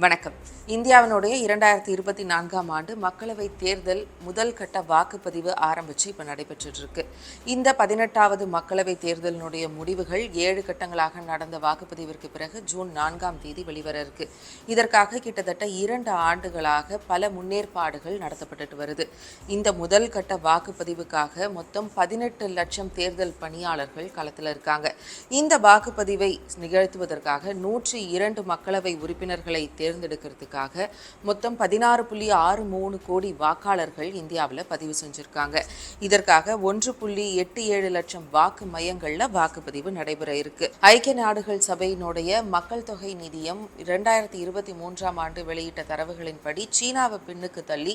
வணக்கம். இந்தியாவினுடைய இரண்டாயிரத்தி இருபத்தி நான்காம் ஆண்டு மக்களவைத் தேர்தல் முதல் கட்ட வாக்குப்பதிவு ஆரம்பிச்சு இப்போ நடைபெற்றுட்டு இருக்கு இந்த பதினெட்டாவது மக்களவைத் தேர்தலினுடைய முடிவுகள் ஏழு கட்டங்களாக நடந்த வாக்குப்பதிவிற்கு பிறகு ஜூன் நான்காம் தேதி வெளிவர இருக்கு இதற்காக கிட்டத்தட்ட இரண்டு ஆண்டுகளாக பல முன்னேற்பாடுகள் நடத்தப்பட்டு வருது. இந்த முதல் கட்ட வாக்குப்பதிவுக்காக மொத்தம் பதினெட்டு லட்சம் தேர்தல் பணியாளர்கள் களத்தில் இருக்காங்க. இந்த வாக்குப்பதிவை நிகழ்த்துவதற்காக நூற்றி இரண்டு மக்களவை உறுப்பினர்களை தேர்ந்தெடுக்கிறதுக்காக மொத்தம் பதினாறு புள்ளி ஆறு மூணு கோடி வாக்காளர்கள் இந்தியாவில் பதிவு செஞ்சுருக்காங்க. இதற்காக ஒன்று புள்ளி எட்டு ஏழு லட்சம் வாக்கு மையங்களில் வாக்குப்பதிவு நடைபெற இருக்கு. ஐக்கிய நாடுகள் சபையினுடைய மக்கள் தொகை நிதியம் இரண்டாயிரத்தி இருபத்தி மூன்றாம் ஆண்டு வெளியிட்ட தரவுகளின்படி சீனாவை பின்னுக்கு தள்ளி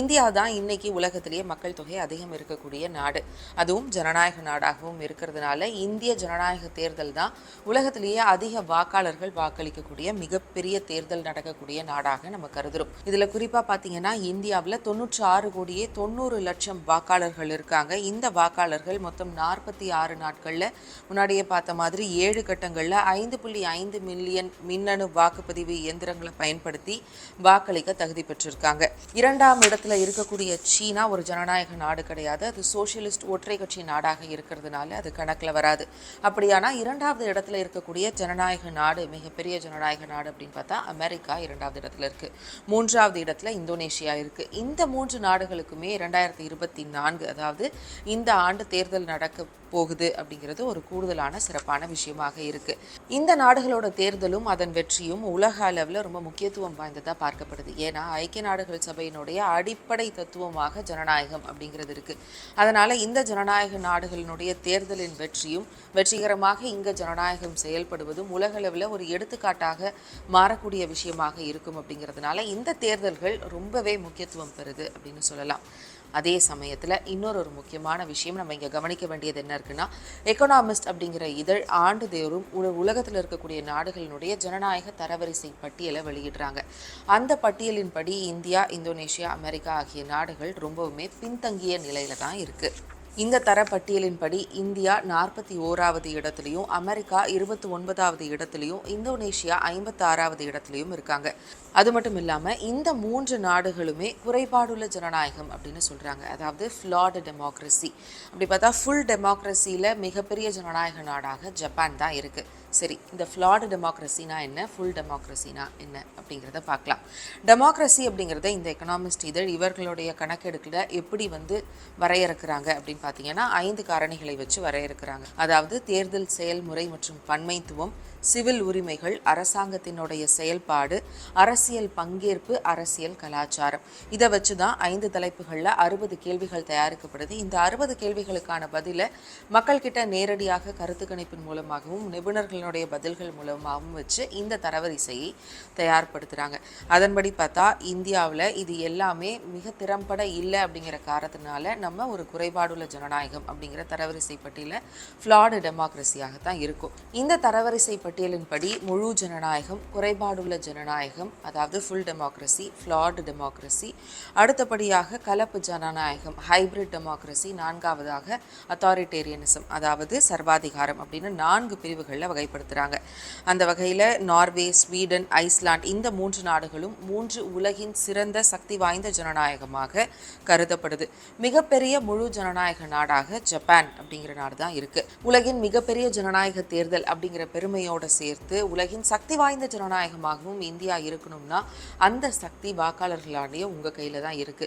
இந்தியா தான் இன்னைக்கு உலகத்திலேயே மக்கள் தொகை அதிகம் இருக்கக்கூடிய நாடு. அதுவும் ஜனநாயக நாடாகவும் இருக்கிறதுனால இந்திய ஜனநாயக தேர்தல் தான் உலகத்திலேயே அதிக வாக்காளர்கள் வாக்களிக்கக்கூடிய மிகப்பெரிய தேர்தல் நடக்கக்கூடிய நாடாக நம்ம கருதுறோம். இதுல குறிப்பா பாத்தீங்கன்னா இந்தியாவில் தொண்ணூற்றி ஆறு கோடியே தொண்ணூறு லட்சம் வாக்காளர்கள் இருக்காங்க. இந்த வாக்காளர்கள் மொத்தம் நாற்பத்தி ஆறு நாட்களில் முன்னாடியே பார்த்த மாதிரி ஏழு கட்டங்களில் ஐந்து புள்ளி ஐந்து மில்லியன் மின்னணு வாக்குப்பதிவு இயந்திரங்களை பயன்படுத்தி வாக்களிக்க தகுதி பெற்றிருக்காங்க. இரண்டாம் இடத்துல இருக்கக்கூடிய சீனா ஒரு ஜனநாயக நாடு கிடையாது. அது சோசியலிஸ்ட் ஒற்றை கட்சி நாடாக இருக்கிறதுனால அது கணக்கில் வராது. அப்படியானா இரண்டாவது இடத்துல இருக்கக்கூடிய ஜனநாயக நாடு மிகப்பெரிய ஜனநாயக நாடு அப்படின்னு பார்த்தா அமெரிக்கா. இரண்டாவது இடத்துல இருக்கு. மூன்றாவது இடத்துல இந்தோனேஷியா இருக்கு. இந்த மூன்று நாடுகளுக்குமே இரண்டாயிரத்தி இருபத்தி நான்கு அதாவது இந்த ஆண்டு தேர்தல் நடக்க போகுது அப்படிங்கிறது ஒரு கூடுதலான சிறப்பான விஷயமாக இருக்கு. இந்த நாடுகளோட தேர்தலும் அதன் வெற்றியும் உலக அளவில் ரொம்ப முக்கியத்துவம் வாய்ந்ததாக பார்க்கப்படுது. ஏன்னா ஐக்கிய நாடுகள் சபையினுடைய அடிப்படை தத்துவமாக ஜனநாயகம் அப்படிங்கிறது இருக்கு. அதனால இந்த ஜனநாயக நாடுகளினுடைய தேர்தலின் வெற்றியும் வெற்றிகரமாக இங்க ஜனநாயகம் செயல்படுவதும் உலக அளவில் ஒரு எடுத்துக்காட்டாக மாறக்கூடிய விஷயம் முக்கியமாக இருக்கும் அப்படிங்கிறதுனால இந்த தேர்தல்கள் ரொம்பவே முக்கியத்துவம் பெறுது அப்படின்னு சொல்லலாம். அதே சமயத்தில் இன்னொரு ஒரு முக்கியமான விஷயம் நம்ம இங்கே கவனிக்க வேண்டியது என்ன இருக்குன்னா எக்கனாமிஸ்ட் அப்படிங்கிற இதழ் ஆண்டுதோறும் உலகத்தில் இருக்கக்கூடிய நாடுகளினுடைய ஜனநாயக தரவரிசை பட்டியலை வெளியிடுறாங்க. அந்த பட்டியலின்படி இந்தியா இந்தோனேஷியா அமெரிக்கா ஆகிய நாடுகள் ரொம்பவுமே பின்தங்கிய நிலையில தான் இருக்குது இந்த தரப்பட்டியலின்படி இந்தியா நாற்பத்தி ஓராவது இடத்துலையும் அமெரிக்கா இருபத்தி ஒன்பதாவது இடத்துலையும் இந்தோனேஷியா ஐம்பத்தாறாவது இடத்துலையும் இருக்காங்க. அது மட்டும் இல்லாமல் இந்த மூன்று நாடுகளுமே குறைபாடுள்ள ஜனநாயகம் அப்படின்னு சொல்கிறாங்க அதாவது ஃப்ளாடு டெமோக்ரஸி அப்படி பார்த்தா ஃபுல் டெமோக்ரஸியில் மிகப்பெரிய ஜனநாயக நாடாக ஜப்பான் தான் இருக்குது சரி இந்த ஃப்ளாடு டெமோக்ரஸினா என்ன? ஃபுல் டெமோக்ரஸினா என்ன? அப்படிங்கிறத பார்க்கலாம். டெமோக்ரஸி அப்படிங்கிறத இந்த எக்கனாமிஸ்ட் இதழ் இவர்களுடைய கணக்கெடுக்கில் எப்படி வந்து வரையறுக்கிறாங்க அப்படின்னு பார்த்தீங்கன்னா ஐந்து காரணிகளை வச்சு வரையறுக்கிறாங்க. அதாவது தேர்தல் செயல்முறை மற்றும் பன்மைத்துவம் சிவில் உரிமைகள் அரசாங்கத்தினுடைய செயல்பாடு அரசியல் பங்கேற்பு அரசியல் கலாச்சாரம். இதை வச்சு தான் ஐந்து தலைப்புகளில் அறுபது கேள்விகள் தயாரிக்கப்படுது. இந்த அறுபது கேள்விகளுக்கான பதிலை மக்கள்கிட்ட நேரடியாக கருத்து கணிப்பின் மூலமாகவும் நிபுணர்கள் நிபுணர்களுடைய பதில்கள் மூலமாகவும் வச்சு இந்த தரவரிசையை தயார்படுத்துகிறாங்க அதன்படி பார்த்தா இந்தியாவில் இது எல்லாமே மிக திறம்பட இல்லை அப்படிங்கிற காரணத்தினால நம்ம ஒரு குறைபாடுள்ள ஜனநாயகம் அப்படிங்கிற தரவரிசை பட்டியலில் ஃப்ளாடு டெமோக்ரஸியாகத்தான் இருக்கும். இந்த தரவரிசை பட்டியலின்படி முழு ஜனநாயகம் குறைபாடுள்ள ஜனநாயகம் அதாவது ஃபுல் டெமோக்ரஸி ஃப்ளாடு டெமோக்ரஸி அடுத்தபடியாக கலப்பு ஜனநாயகம் ஹைபிரிட் டெமோக்ரஸி நான்காவதாக அத்தாரிட்டேரியனிசம் அதாவது சர்வாதிகாரம் அப்படின்னு நான்கு பிரிவுகளில் வகைப்படுத்துகிறாங்க அந்த வகையில் நார்வே ஸ்வீடன் ஐஸ்லாண்ட் இந்த மூன்று நாடுகளும் மூன்று உலகின் சிறந்த சக்தி வாய்ந்த ஜனநாயகமாக கருதப்படுது. மிகப்பெரிய முழு ஜனநாயக நாடாக ஜப்பான் அப்படிங்கிற நாடு தான் இருக்குது உலகின் மிகப்பெரிய ஜனநாயக தேர்தல் அப்படிங்கிற பெருமையோட சேர்த்து உலகின் சக்தி வாய்ந்த ஜனநாயகமாகவும் இந்தியா இருக்கணும்னா அந்த சக்தி வாக்காளர்களாலேயே உங்கள் கையில் தான் இருக்குது